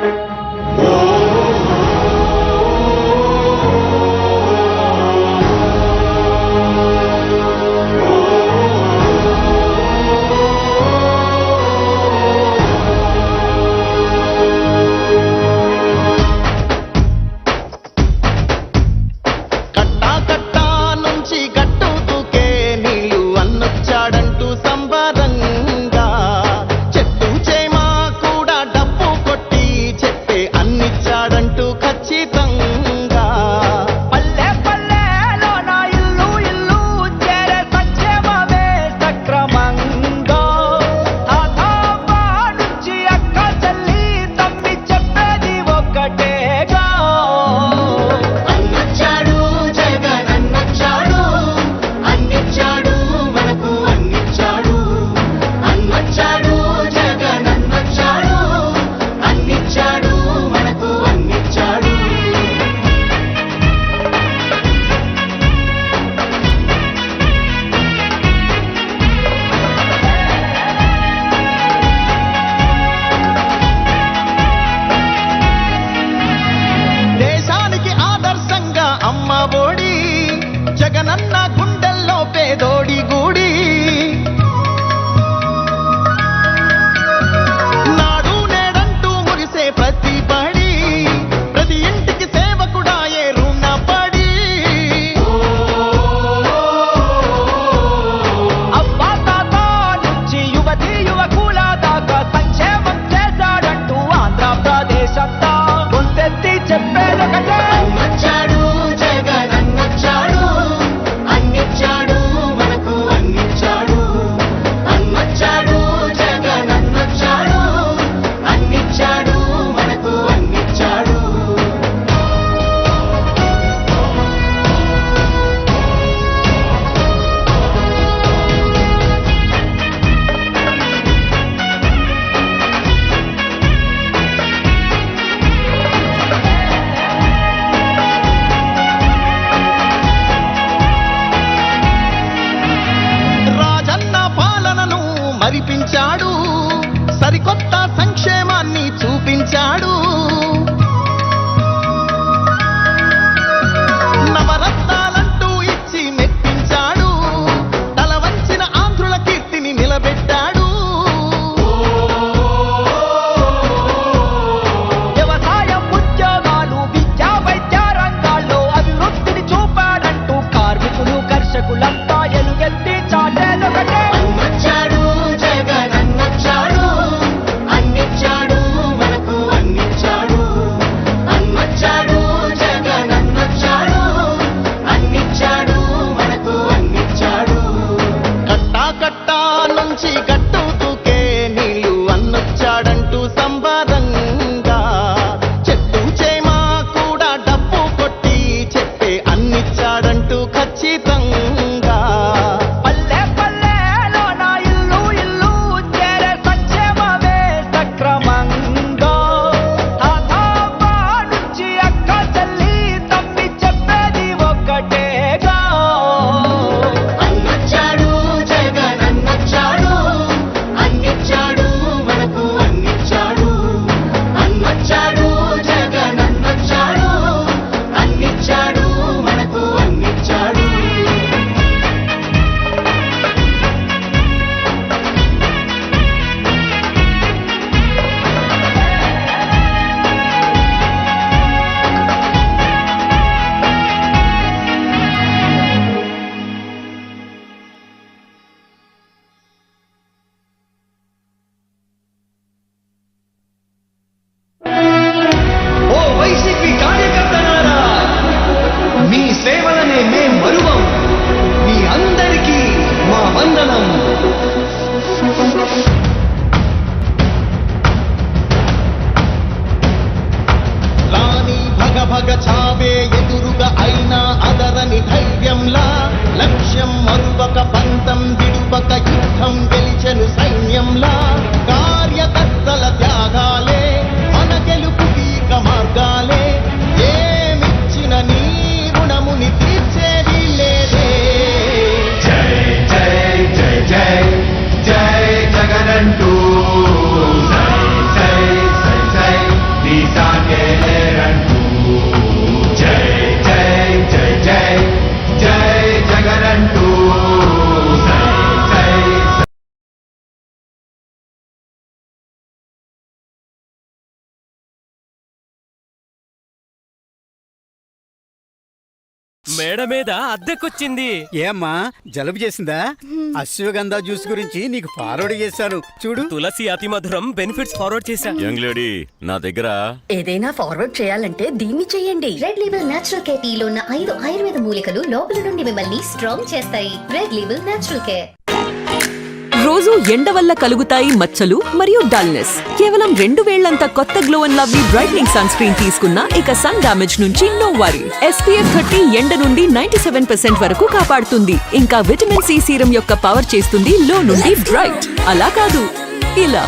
Thank you. మేడ మీద అద్దెకొచ్చింది. ఏమ్మా జలుబు చేసిందా? అశ్వగంధ జ్యూస్ గురించి నీకు ఫార్వర్డ్ చేశాను. చూడు. తులసి అతి మధురం బెనిఫిట్స్ ఫార్వర్డ్ చేశా. యంగ్ లేడీ నా దగ్గర ఏదైనా ఫార్వర్డ్ చేయాలంటే దీన్ని చెయ్యండి రెడ్ లేబుల్ నేచురల్ కేర్ టీలో ఉన్న ఐదు ఆయుర్వేద మూలికలు లోపల నుండి మిమ్మల్ని స్ట్రాంగ్ చేస్తాయి. రెడ్ లేబుల్ నేచురల్ కేర్ రోజు ఎండ వల్ల కలుగుతాయి మచ్చలు మరియు డల్నెస్. కేవలం రెండు వేళ్ళంత కొత్త glow and lovely brightening sunscreen తీసుకున్నా ఇక సన్ డామేజ్ నుంచి నో వరీ. ఎస్పీఎఫ్ థర్టీ ఎండ నుండి నైన్టీ సెవెన్ పర్సెంట్ వరకు కాపాడుతుంది. ఇంకా విటమిన్ సి సీరం యొక్క పవర్ చేస్తుంది లో నుండి బ్రైట్. అలా కాదు. ఇలా.